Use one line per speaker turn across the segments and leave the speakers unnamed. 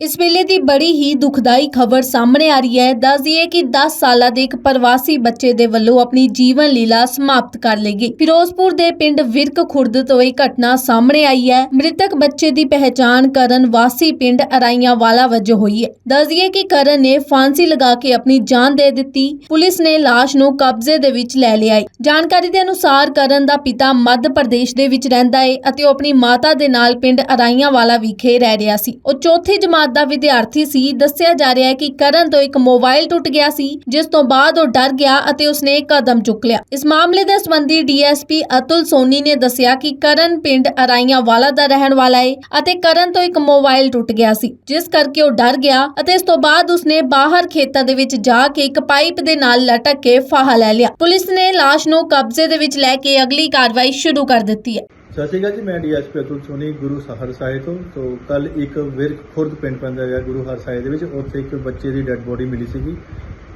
ਇਸ ਵੇਲੇ ਦੀ ਬੜੀ ਹੀ ਦੁਖਦਾਈ ਖਬਰ ਸਾਹਮਣੇ ਆ ਰਹੀ ਹੈ। ਦੱਸ ਦਈਏ ਕਿ 10 ਸਾਲਾਂ ਦੇ ਇੱਕ ਪ੍ਰਵਾਸੀ ਬੱਚੇ ਦੇ ਵੱਲੋਂ ਆਪਣੀ ਜੀਵਨ ਲੀਲਾ ਸਮਾਪਤ ਕਰ ਲਈ ਗਈ। ਫਿਰੋਜ਼ਪੁਰ ਦੇ ਪਿੰਡ ਵਿਰਕ ਖੁਰਦ ਤੋਂ ਇਹ ਘਟਨਾ ਸਾਹਮਣੇ ਆਈ ਹੈ। ਮ੍ਰਿਤਕ ਬੱਚੇ ਦੀ ਪਹਿਚਾਣ ਕਰਨ ਵਾਸੀ ਪਿੰਡ ਅਰਾਈਆਂ ਵਾਲਾ ਵਜੋਂ ਹੋਈ ਹੈ। ਦੱਸ ਦਈਏ ਕਿ ਕਰਨ ਨੇ ਫਾਂਸੀ ਲਗਾ ਕੇ ਆਪਣੀ ਜਾਨ ਦੇ ਦਿੱਤੀ। ਪੁਲਿਸ ਨੇ ਲਾਸ਼ ਨੂੰ ਕਬਜ਼ੇ ਦੇ ਵਿੱਚ ਲੈ ਲਿਆ ਹੈ। ਜਾਣਕਾਰੀ ਦੇ ਅਨੁਸਾਰ ਕਰਨ ਦਾ ਪਿਤਾ ਮੱਧ ਪ੍ਰਦੇਸ਼ ਦੇ ਵਿੱਚ ਰਹਿੰਦਾ ਹੈ ਅਤੇ ਉਹ ਆਪਣੀ ਮਾਤਾ ਦੇ ਨਾਲ ਪਿੰਡ ਅਰਾਈਆਂ ਵਾਲਾ ਵਿਖੇ ਰਹਿ ਰਿਹਾ ਸੀ। ਉਹ ਚੌਥੀ ਜਮਾਤ ਦਾ ਵਿਦਿਆਰਥੀ ਸੀ। ਦੱਸਿਆ ਜਾ ਰਿਹਾ ਹੈ ਕਿ ਕਰਨ ਤੋਂ ਇੱਕ ਮੋਬਾਈਲ ਟੁੱਟ ਗਿਆ ਸੀ, ਜਿਸ ਤੋਂ ਬਾਅਦ ਉਹ ਡਰ ਗਿਆ ਅਤੇ ਉਸਨੇ ਕਦਮ ਚੁੱਕ ਲਿਆ। ਇਸ ਮਾਮਲੇ ਦੇ ਸੰਬੰਧੀ ਡੀਐਸਪੀ ਅਤੁਲ ਸੋਨੀ ਨੇ ਦੱਸਿਆ ਕਿ ਕਰਨ ਪਿੰਡ ਅਰਾਈਆਂ ਵਾਲਾ ਦਾ ਰਹਿਣ ਵਾਲਾ ਹੈ ਅਤੇ ਕਰਨ ਤੋਂ ਇੱਕ ਮੋਬਾਈਲ ਟੁੱਟ ਗਿਆ ਸੀ, ਜਿਸ ਕਰਕੇ ਉਹ ਡਰ ਗਿਆ ਅਤੇ ਇਸ ਤੋਂ ਬਾਅਦ ਉਸਨੇ ਬਾਹਰ ਖੇਤਾਂ ਦੇ ਵਿੱਚ ਜਾ ਕੇ ਇੱਕ ਪਾਈਪ ਦੇ ਨਾਲ ਲਟਕ ਕੇ ਫਾਹਾ ਲੈ ਲਿਆ। ਪੁਲਿਸ ਨੇ ਲਾਸ਼ ਨੂੰ ਕਬਜ਼ੇ ਦੇ ਵਿੱਚ ਲੈ ਕੇ ਅਗਲੀ ਕਾਰਵਾਈ ਸ਼ੁਰੂ ਕਰ ਦਿੱਤੀ ਹੈ।
ਸਤਿ ਸ਼੍ਰੀ ਅਕਾਲ ਜੀ ਮੈਂ ਡੀਐਸਪੀ ਅਤੁਲ ਸੋਨੀ ਗੁਰੂ ਸਹਰ ਸਾਹਿਬ ਤੋਂ। ਤੋਂ ਕੱਲ ਇੱਕ ਵਿਰਕ ਖੁਰਦ ਪਿੰਡ ਪੈਂਦਾ ਹੈਗਾ ਗੁਰੂ ਹਰ ਸਾਹਿਬ ਦੇ ਵਿੱਚ। ਉੱਥੇ ਇੱਕ ਬੱਚੇ ਦੀ ਡੈੱਡ ਬੋਡੀ ਮਿਲੀ ਸੀਗੀ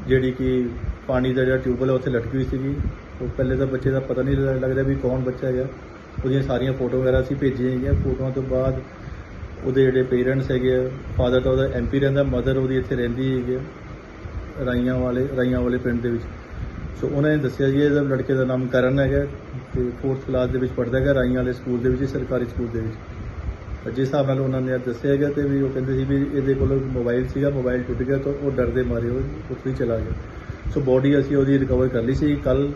ਜਿਹੜੀ ਕਿ ਪਾਣੀ ਦਾ ਜਿਹੜਾ ਟਿਊਬਵੈਲ ਹੈ ਉੱਥੇ ਲਟਕੀ ਹੋਈ ਸੀਗੀ। ਉਹ ਪਹਿਲੇ ਤਾਂ ਬੱਚੇ ਦਾ ਪਤਾ ਨਹੀਂ ਲੱਗ ਰਿਹਾ ਵੀ ਕੌਣ ਬੱਚਾ ਹੈਗਾ। ਉਹਦੀਆਂ ਸਾਰੀਆਂ ਫੋਟੋ ਵਗੈਰਾ ਅਸੀਂ ਭੇਜੀਆਂ ਹੈਗੀਆਂ। ਫੋਟੋਆਂ ਤੋਂ ਬਾਅਦ ਉਹਦੇ ਜਿਹੜੇ ਪੇਰੈਂਟਸ ਹੈਗੇ ਫਾਦਰ ਤਾਂ ਉਹਦਾ ਐਮਪੀ ਰਹਿੰਦਾ ਮਦਰ ਉਹਦੀ ਇੱਥੇ ਰਹਿੰਦੀ ਹੈਗੀ ਆ, ਰਾਈਆਂ ਵਾਲੇ ਰਾਈਆਂ ਵਾਲੇ ਪਿੰਡ ਦੇ ਵਿੱਚ। ਸੋ ਉਹਨਾਂ ਨੇ ਦੱਸਿਆ ਜੀ, ਇਹਦਾ ਲੜਕੇ ਦਾ ਨਾਮ ਕਰਨ ਹੈਗਾ ਤੇ 4th ਕਲਾਸ ਦੇ ਵਿੱਚ ਪੜ੍ਹਦਾ ਹੈਗਾ ਰਾਈਆਂ ਵਾਲੇ ਸਕੂਲ ਦੇ ਵਿੱਚ ਸਰਕਾਰੀ ਸਕੂਲ ਦੇ ਵਿੱਚ। ਤਾਂ ਜਿਸ ਹਿਸਾਬ ਨਾਲ ਉਹਨਾਂ ਨੇ ਦੱਸਿਆ ਹੈਗਾ ਤੇ ਵੀ ਉਹ ਕਹਿੰਦੇ ਸੀ ਵੀ ਇਹਦੇ ਕੋਲ ਮੋਬਾਈਲ ਸੀਗਾ ਮੋਬਾਈਲ ਟੁੱਟ ਗਿਆ ਤਾਂ ਉਹ ਡਰਦੇ ਮਾਰੇ, ਉਹ ਉੱਥੇ ਹੀ ਚਲਾ ਗਿਆ। ਸੋ ਬੋਡੀ ਅਸੀਂ ਉਹਦੀ ਰਿਕਵਰ ਕਰ ਲਈ ਸੀ ਕੱਲ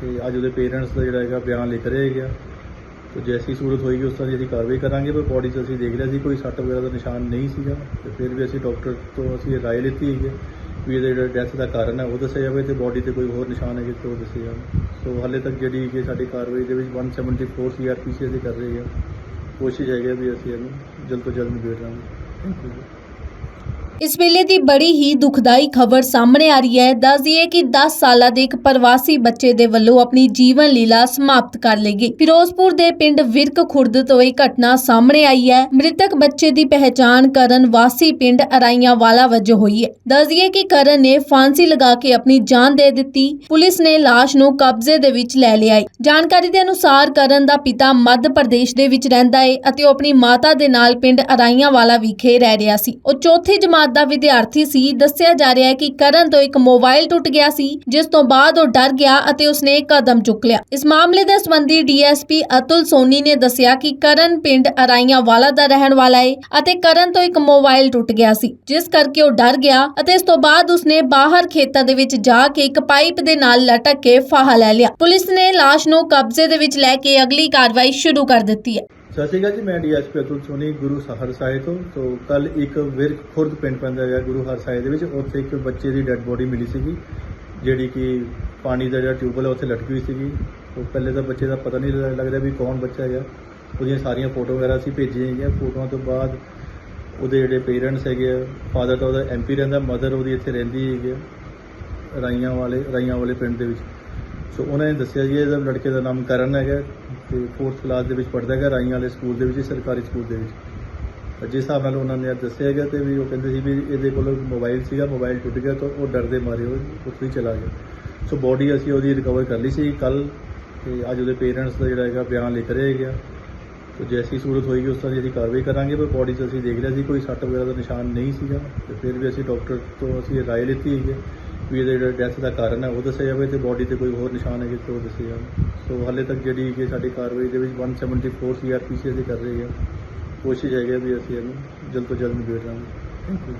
ਤੇ ਅੱਜ ਉਹਦੇ ਪੇਰੈਂਟਸ ਦਾ ਜਿਹੜਾ ਹੈਗਾ ਬਿਆਨ ਲਿਖ ਰਹੇ ਹੈਗਾ ਆ। ਤੇ ਜੈਸੀ ਸੂਰਤ ਹੋਏਗੀ, ਉਸ ਤਰ੍ਹਾਂ ਦੀ ਅਸੀਂ ਕਾਰਵਾਈ ਕਰਾਂਗੇ, ਪਰ ਬੋਡੀ 'ਚ ਅਸੀਂ ਦੇਖ ਲਿਆ ਸੀ, ਕੋਈ ਸੱਟ ਵਗੈਰਾ ਦਾ ਨਿਸ਼ਾਨ ਨਹੀਂ ਸੀਗਾ ਤੇ ਫਿਰ ਵੀ ਅਸੀਂ ਡਾਕਟਰ ਤੋਂ ਅਸੀਂ ਰਾਏ ਲਿੱਤੀ ਹੈਗੀ ਵੀ ਇਹਦੇ ਜਿਹੜਾ ਡੈਥ ਦਾ ਕਾਰਨ ਹੈ, ਉਹ ਦੱਸਿਆ ਜਾਵੇ ਤੇ ਬੋਡੀ ਤੇ ਕੋਈ ਹੋਰ ਨਿਸ਼ਾਨ ਹੈ ਤੇ ਉਹ ਦੱਸਿਆ ਜਾਵੇ। ਸੋ ਹਾਲੇ ਤੱਕ ਜਿਹੜੀ ਕਿ ਸਾਡੀ ਕਾਰਵਾਈ ਦੇ ਵਿੱਚ 174 ਸੀਆਰਪੀਸੀ ਅਸੀਂ ਕਰ ਰਹੇ ਹਾਂ। ਕੋਸ਼ਿਸ਼ ਹੈਗੀ ਹੈ ਵੀ ਅਸੀਂ ਇਹਨੂੰ ਜਲਦ ਤੋਂ ਜਲਦ ਨਿਬੇੜ ਲਾਂਗੇ। ਥੈਂਕ ਯੂ
ਇਸ ਵੇਲੇ ਦੀ ਬੜੀ ਹੀ ਦੁਖਦਾਈ ਖਬਰ ਸਾਹਮਣੇ ਆ ਰਹੀ ਹੈ। ਦੱਸ ਦਈਏ ਕਿ 10 ਸਾਲਾਂ ਦੇ ਇੱਕ ਪ੍ਰਵਾਸੀ ਬੱਚੇ ਦੇ ਵੱਲੋਂ ਆਪਣੀ ਜੀਵਨ ਲੀਲਾ ਸਮਾਪਤ ਕਰ ਲਈ ਗਈ। ਫਿਰੋਜ਼ਪੁਰ ਦੇ ਪਿੰਡ ਵਿਰਕ ਖੁਰਦ ਤੋਂ ਇਹ ਘਟਨਾ ਸਾਹਮਣੇ ਆਈ ਹੈ। ਮ੍ਰਿਤਕ ਬੱਚੇ ਦੀ ਪਹਿਚਾਣ ਕਰਨ ਵਾਸੀ ਪਿੰਡ ਅਰਾਈਆਂ ਵਾਲਾ ਵਜੋਂ ਹੋਈ ਹੈ। ਦੱਸ ਦਈਏ ਕਿ ਕਰਨ ਨੇ ਫਾਂਸੀ ਲਗਾ ਕੇ ਆਪਣੀ ਜਾਨ ਦੇ ਦਿੱਤੀ। ਪੁਲਿਸ ਨੇ ਲਾਸ਼ ਨੂੰ ਕਬਜ਼ੇ ਦੇ ਵਿੱਚ ਲੈ ਲਿਆ ਹੈ ਜਾਣਕਾਰੀ ਦੇ ਅਨੁਸਾਰ ਕਰਨ ਦਾ ਪਿਤਾ ਮੱਧ ਪ੍ਰਦੇਸ਼ ਦੇ ਵਿੱਚ ਰਹਿੰਦਾ ਹੈ ਅਤੇ ਉਹ ਆਪਣੀ ਮਾਤਾ ਦੇ ਨਾਲ ਪਿੰਡ ਅਰਾਈਆਂ ਵਾਲਾ ਵਿਖੇ ਰਹਿ ਰਿਹਾ ਸੀ। ਉਹ ਚੌਥੀ ਜਮਾਤ ਦਾ ਵਿਦਿਆਰਥੀ ਸੀ, ਦੱਸਿਆ ਜਾ ਰਿਹਾ ਹੈ ਕਿ ਕਰਨ ਤੋਂ ਇੱਕ ਮੋਬਾਈਲ ਟੁੱਟ ਗਿਆ ਸੀ, ਜਿਸ ਤੋਂ ਬਾਅਦ ਉਹ ਡਰ ਗਿਆ ਅਤੇ ਉਸਨੇ ਕਦਮ ਚੁੱਕ ਲਿਆ। ਇਸ ਮਾਮਲੇ ਦੇ ਸੰਬੰਧੀ ਡੀਐਸਪੀ ਅਤੁਲ ਸੋਨੀ ਨੇ ਦੱਸਿਆ ਕਿ ਕਰਨ ਪਿੰਡ ਅਰਾਈਆਂ ਵਾਲਾ ਦਾ ਰਹਿਣ ਵਾਲਾ ਹੈ ਅਤੇ ਕਰਨ ਤੋਂ ਇੱਕ ਮੋਬਾਈਲ ਟੁੱਟ ਗਿਆ ਸੀ, ਜਿਸ ਕਰਕੇ ਉਹ ਡਰ ਗਿਆ ਅਤੇ ਇਸ ਤੋਂ ਬਾਅਦ ਉਸਨੇ ਬਾਹਰ ਖੇਤਾਂ ਦੇ ਵਿੱਚ ਜਾ ਕੇ ਇੱਕ ਪਾਈਪ ਦੇ ਨਾਲ ਲਟਕ ਕੇ ਫਾਹਾ ਲੈ ਲਿਆ। ਪੁਲਿਸ ਨੇ ਲਾਸ਼ ਨੂੰ ਕਬਜ਼ੇ ਦੇ ਵਿੱਚ ਲੈ ਕੇ ਅਗਲੀ ਕਾਰਵਾਈ ਸ਼ੁਰੂ ਕਰ ਦਿੱਤੀ ਹੈ।
ਸਤਿ ਸ਼੍ਰੀ ਅਕਾਲ ਜੀ ਮੈਂ ਡੀਐਸਪੀ ਅਤੁਲ ਸੋਨੀ ਗੁਰੂ ਸਹਰ ਸਾਹਿਬ ਤੋਂ। ਤੋਂ ਕੱਲ ਇੱਕ ਵਿਰਕ ਖੁਰਦ ਪਿੰਡ ਪੈਂਦਾ ਹੈਗਾ ਗੁਰੂ ਹਰ ਸਾਹਿਬ ਦੇ ਵਿੱਚ। ਉੱਥੇ ਇੱਕ ਬੱਚੇ ਦੀ ਡੈੱਡ ਬੋਡੀ ਮਿਲੀ ਸੀਗੀ ਜਿਹੜੀ ਕਿ ਪਾਣੀ ਦਾ ਜਿਹੜਾ ਟਿਊਬਵੈਲ ਹੈ ਉੱਥੇ ਲਟਕੀ ਹੋਈ ਸੀਗੀ। ਉਹ ਪਹਿਲੇ ਤਾਂ ਬੱਚੇ ਦਾ ਪਤਾ ਨਹੀਂ ਲੱਗਦਾ ਵੀ ਕੌਣ ਬੱਚਾ ਹੈਗਾ। ਉਹਦੀਆਂ ਸਾਰੀਆਂ ਫੋਟੋ ਵਗੈਰਾ ਅਸੀਂ ਭੇਜੀਆਂ ਹੈਗੀਆਂ। ਫੋਟੋਆਂ ਤੋਂ ਬਾਅਦ ਉਹਦੇ ਜਿਹੜੇ ਪੇਰੈਂਟਸ ਹੈਗੇ ਫਾਦਰ ਤਾਂ ਉਹਦਾ ਐਮਪੀ ਰਹਿੰਦਾ ਮਦਰ ਉਹਦੀ ਇੱਥੇ ਰਹਿੰਦੀ ਹੈਗੀ ਆ, ਰਾਈਆਂ ਵਾਲੇ ਰਾਈਆਂ ਵਾਲੇ ਪਿੰਡ ਦੇ ਵਿੱਚ। ਸੋ ਉਹਨਾਂ ਨੇ ਦੱਸਿਆ ਜੀ, ਇਹਦਾ ਲੜਕੇ ਦਾ ਨਾਮ ਕਰਨ ਹੈਗਾ ਤੇ 4th ਕਲਾਸ ਦੇ ਵਿੱਚ ਪੜ੍ਹਦਾ ਹੈਗਾ, ਰਾਈਆਂ ਵਾਲੇ ਸਕੂਲ ਦੇ ਵਿੱਚ ਸਰਕਾਰੀ ਸਕੂਲ ਦੇ ਵਿੱਚ। ਤਾਂ ਜਿਸ ਹਿਸਾਬ ਨਾਲ ਉਹਨਾਂ ਨੇ ਦੱਸਿਆ ਹੈਗਾ ਤੇ ਵੀ ਉਹ ਕਹਿੰਦੇ ਸੀ ਵੀ ਇਹਦੇ ਕੋਲ ਮੋਬਾਈਲ ਸੀਗਾ ਮੋਬਾਈਲ ਟੁੱਟ ਗਿਆ ਤਾਂ ਉਹ ਡਰਦੇ ਮਾਰੇ, ਉਹ ਉੱਥੇ ਹੀ ਚਲਾ ਗਿਆ। ਸੋ ਬੋਡੀ ਅਸੀਂ ਉਹਦੀ ਰਿਕਵਰ ਕਰ ਲਈ ਸੀ ਕੱਲ ਤੇ ਅੱਜ ਉਹਦੇ ਪੇਰੈਂਟਸ ਦਾ ਜਿਹੜਾ ਹੈਗਾ ਬਿਆਨ ਲਿਖ ਰਹੇ ਹੈਗੇ ਆ। ਤੇ ਜੈਸੀ ਸੂਰਤ ਹੋਏਗੀ, ਉਸ ਤਰ੍ਹਾਂ ਦੀ ਅਸੀਂ ਕਾਰਵਾਈ ਕਰਾਂਗੇ, ਪਰ ਬੋਡੀ 'ਚ ਅਸੀਂ ਦੇਖ ਲਿਆ ਸੀ, ਕੋਈ ਸੱਟ ਵਗੈਰਾ ਦਾ ਨਿਸ਼ਾਨ ਨਹੀਂ ਸੀਗਾ ਤੇ ਫਿਰ ਵੀ ਅਸੀਂ ਡਾਕਟਰ ਤੋਂ ਅਸੀਂ ਰਾਏ ਲਿੱਤੀ ਹੈਗੀ ਵੀ ਇਹਦੇ ਜਿਹੜਾ ਡੈਥ ਦਾ ਕਾਰਨ ਹੈ, ਉਹ ਦੱਸਿਆ ਜਾਵੇ ਤੇ ਬੋਡੀ ਤੇ ਕੋਈ ਹੋਰ ਨਿਸ਼ਾਨ ਹੈ ਤੇ ਉਹ ਦੱਸਿਆ ਜਾਵੇ ਸੋ ਹਾਲੇ ਤੱਕ ਜਿਹੜੀ ਕਿ ਸਾਡੀ ਕਾਰਵਾਈ ਦੇ ਵਿੱਚ 174 ਸੀਆਰਪੀਸੀ ਅਸੀਂ ਕਰ ਰਹੇ ਹਾਂ, ਕੋਸ਼ਿਸ਼ ਹੈਗੀ ਹੈ ਵੀ ਅਸੀਂ ਇਹਨੂੰ ਜਲਦ ਤੋਂ ਜਲਦ ਨਿਬੇੜ ਲਾਂਗੇ। Thank you